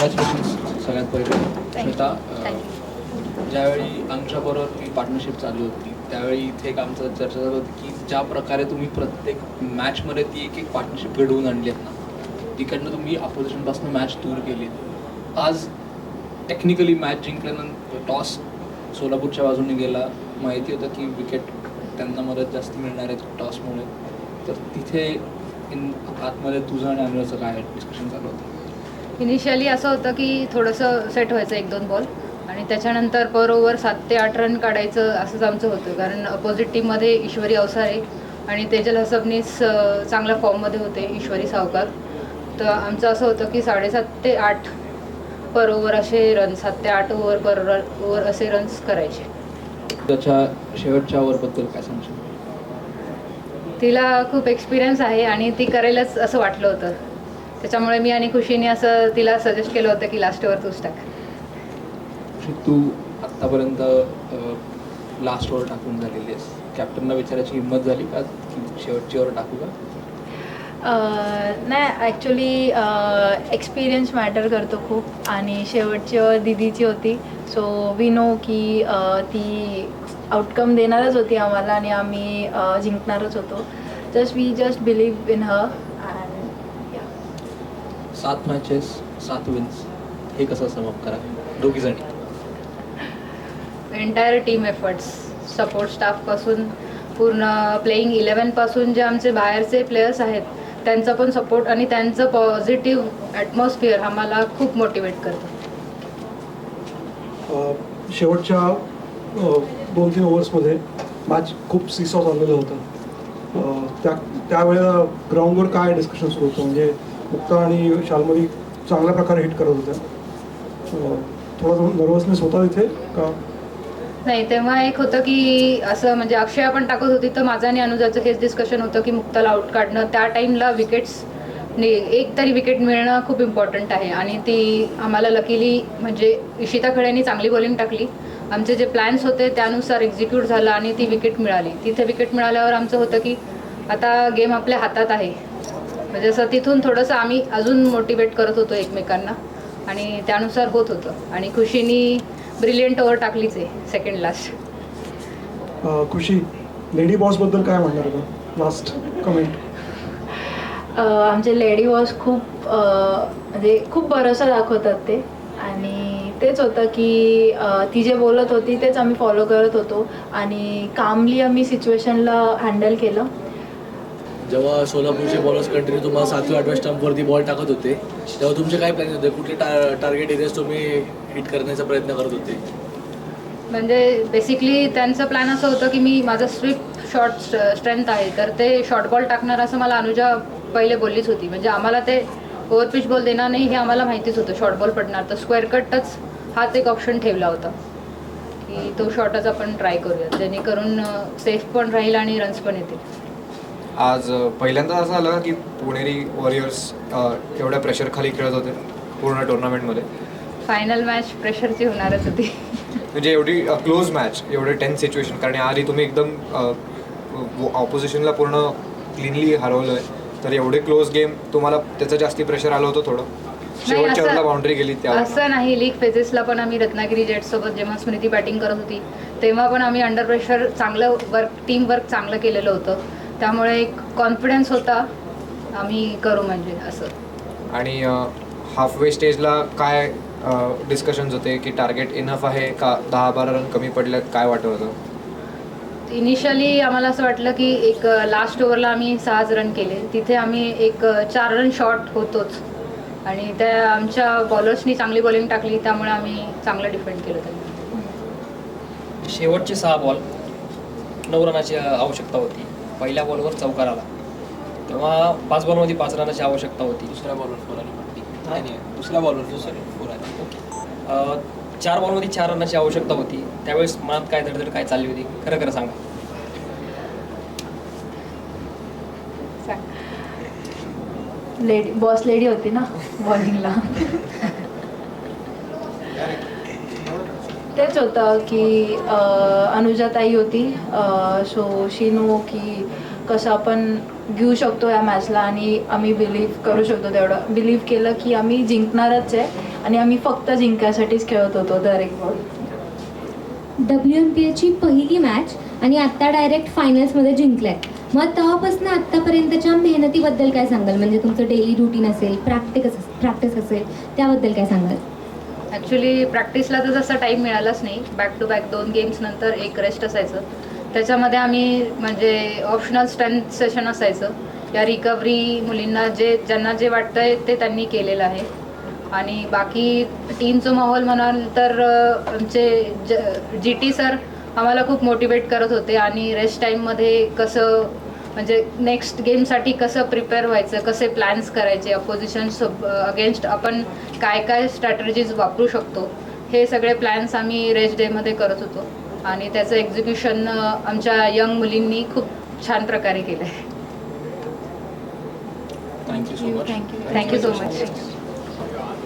Congratulations सगळ्यात पहिले. श्वेता ज्यावेळी आमच्याबरोबर ही पार्टनरशिप चालू होती त्यावेळी इथे एक आमचं चर्चा झाली होती की ज्या प्रकारे तुम्ही प्रत्येक मॅचमध्ये ती एक एक पार्टनरशिप घडवून आणली आहेत ना तिकडनं तुम्ही अपोजिशनपासून मॅच दूर केली आज टेक्निकली मॅच जिंकल्यानंतर टॉस सोलापूरच्या बाजूने गेला. माहिती होतं की विकेट त्यांना मदत जास्त मिळणार आहे टॉसमुळे तर तिथे इन आतमध्ये तुझं आणि अनुराचं काय डिस्कशन चालू होतं? इनिशियली असं होतं की थोडंसं सेट व्हायचं एक दोन बॉल आणि त्याच्यानंतर पर ओव्हर सात ते आठ रन काढायचं असंच आमचं होतं. कारण अपोजिट टीममध्ये ईश्वरी अवसारे आणि तेजल हसबनीस चांगल्या फॉर्ममध्ये होते ईश्वरी सावकार. तर आमचं असं होतं की साडेसात ते आठ पर ओव्हर असे रन सात ते आठ ओव्हर पर ओव्हर असे रन्स करायचे. त्याच्या शेवटच्या ओव्हरबद्दल काय सांगशील? तिला खूप एक्सपिरियन्स आहे आणि ती करेलच असं वाटलं होतं. त्याच्यामुळे मी आणि खुशीने असं तिला सजेस्ट केलं होतं की लास्ट ओव्हर तूच टाक. तू आत्तापर्यंत लास्ट ओव्हर टाकून झालेली आहेस. कॅप्टनला विचारायची हिंमत झाली का की शेवटची ओव्हर टाकू का? नाही ॲक्च्युली एक्सपिरियन्स मॅटर करतो खूप आणि शेवटची ओव्हर दिदीची होती. सो वी नो की ती आउटकम देणारच होती आम्हाला आणि आम्ही जिंकणारच होतो. Just we just believe in her सात मॅचेस सात विन्स हे कसं समप करा? दोघी जणी. एंटायर टीम एफर्ट्स सपोर्ट स्टाफपासून पूर्ण प्लेईंग इलेवनपासून जे आमचे बाहेरचे प्लेयर्स आहेत त्यांचा पण सपोर्ट आणि त्यांचं पॉझिटिव्ह ॲटमॉस्फिअर आम्हाला खूप मोटिवेट करतं. शेवटच्या दोन तीन ओव्हर्समध्ये मॅच खूप सीसॉ चाललेलं होतं. त्या त्यावेळेला ग्राउंडवर काय डिस्कशन सुरू होतं? म्हणजे मुक्ता आणि शालमरी चांगल्या प्रकारे हिट करत होत्या. थोडा नर्वसनेस होता तिथे का? नाही तेव्हा एक होतं की असं म्हणजे अक्षय आपण टाकत होती तर माझं आणि अनुजाचं हेच डिस्कशन होतं की मुक्ताला आउट काढणं. त्या टाईमला विकेट्स एक तरी विकेट मिळणं खूप इम्पॉर्टंट आहे. आणि ती आम्हाला लकीली म्हणजे इशिता खड्यांनी चांगली बॉलिंग टाकली. आमचे जे प्लॅन्स होते त्यानुसार एक्झिक्यूट झालं आणि ती विकेट मिळाली. तिथे विकेट मिळाल्यावर आमचं होतं की आता गेम आपल्या हातात आहे. म्हणजे असं तिथून थोडंसं आम्ही अजून मोटिवेट करत होतो एकमेकांना. आणि त्यानुसार होत होतं. आणि खुशीनी ब्रिलियंट ओव्हर टाकलीच आहे सेकंड लास्ट अ, खुशी लेडी बॉसबद्दल काय म्हणणार का लास्ट कमेंट अ, आमचे लेडी वॉस खूप अ, म्हणजे खूप भरोसा दाखवतात ते. आणि तेच होतं की ती जे बोलत होती तेच आम्ही फॉलो करत होतो. आणि कामली आम्ही सिच्युएशनला हँडल केलं. जेव्हा सोलापूरचे बॉलर्स कंटिन्यू तुम्हाला सातव्या आठव्या स्टंपवरती बॉल टाकत होते तेव्हा तुमचे काय प्लॅन होते? कुठले टा टार्गेट एरियाज तुम्ही हिट करण्याचा प्रयत्न करत होते? म्हणजे बेसिकली त्यांचं प्लॅन असं होतं की मी माझं स्विफ्ट शॉर्ट स्ट्रेंथ आहे तर ते शॉर्ट बॉल टाकणार असं मला अनुजा पहिले बोललीच होती. म्हणजे आम्हाला ते ओव्हर पिच बॉल देणार नाही हे आम्हाला माहितीच होतं शॉर्ट बॉल पडणार. तर स्क्वेअर कटच हाच एक ऑप्शन ठेवला होता. की तो शॉर्टच आपण ट्राय करूया. जेणेकरून सेफ पण राहील आणि रन्स पण येतील. आज पहिल्यांदा असं झालं का पुणेरी वॉरियर्स एवढ्या प्रेशरखाली खेळत होते पूर्ण टुर्नामेंटमध्ये फायनल मॅच प्रेशरची होणारच होती. म्हणजे एवढी क्लोज मॅच एवढे टेन्स सिच्युएशन कारण आधी तुम्ही एकदम ऑपोजिशनला पूर्ण क्लिनली हरवलं आहे तर एवढे क्लोज गेम तुम्हाला त्याचं जास्ती प्रेशर आलं होतं थोडं? शेवटच्या बाउंड्री गेली असं नाही लीग फेजेसला पण आम्ही रत्नागिरी जेट्ससोबत जेव्हा स्मृती बॅटिंग करत होती तेव्हा पण आम्ही अंडर प्रेशर चांगलं वर्क टीम वर्क चांगलं केलेलं होतं. त्यामुळे एक कॉन्फिडन्स होता आम्ही करू म्हणजे असं. आणि हाफवे स्टेजला काय डिस्कशन्स होते की टार्गेट इनफ आहे का? दहा बारा रन कमी पडल्यात काय वाटत होतं? इनिशियली आम्हाला असं वाटलं की एक लास्ट ओव्हरला आम्ही सहाच रन केले. तिथे आम्ही एक अ, चार रन शॉर्ट होतोच. आणि त्या आमच्या बॉलर्सनी चांगली बॉलिंग टाकली त्यामुळे आम्ही चांगलं डिफेंड केलं त्यांनी. शेवटचे सहा बॉल नऊ रनाची आवश्यकता होती. पहिल्या बॉलवर चौकार आला. तेव्हा पाच बॉलमध्ये पाच रनाची आवश्यकता होती. दुसऱ्या बॉलवर फोर आली. नाही नाही दुसऱ्या बॉलवर दुसऱ्या फोर आली. अ, चार बॉलमध्ये चार रनाची आवश्यकता होती. त्यावेळेस मनात काय धडधड काय चालली होती? खरं खरं सांगा. लेडी बॉस लेडी होती ना बॉलिंगला तेच होतं की अनुजाताई होती. सो शी नो की कसं आपण घेऊ शकतो या मॅचला आणि आम्ही बिलीव्ह करू शकतो तेवढं. बिलीव्ह केलं की आम्ही जिंकणारच आहे आणि आम्ही फक्त जिंकायसाठीच खेळत होतो दर एक बॉल डब्ल्यू एम पी एची पहिली मॅच आणि आत्ता डायरेक्ट फायनल्समध्ये जिंकलाय. मग तेव्हापासून आत्तापर्यंतच्या मेहनतीबद्दल काय सांगाल? म्हणजे तुमचं डेली रुटीन असेल प्रॅक्टिस प्रॅक्टिस असेल त्याबद्दल काय सांगाल? ॲक्च्युली प्रॅक्टिसला तर तसा टाईम मिळालाच नाही. बॅक टू बॅक दोन गेम्स नंतर एक रेस्ट असायचं. त्याच्यामध्ये आम्ही म्हणजे ऑप्शनल स्ट्रेंथ सेशन असायचं. या रिकव्हरी मुलींना जे ज्यांना जे वाटतंय ते त्यांनी केलेलं आहे. आणि बाकी टीमचं माहोल म्हणाल तर आमचे ज जी टी सर आम्हाला खूप मोटिवेट करत होते. आणि रेस्ट टाईममध्ये कसं म्हणजे नेक्स्ट गेमसाठी कसं प्रिपेअर व्हायचं कसे प्लॅन्स करायचे अपोजिशन अगेन्स्ट आपण काय काय स्ट्रॅटर्जीज वापरू शकतो हे सगळे प्लॅन्स आम्ही रेस्ट डेमध्ये करत होतो. आणि त्याचं एक्झिक्युशन आमच्या यंग मुलींनी खूप छान प्रकारे केलं आहे thank you so much thank you thank you so much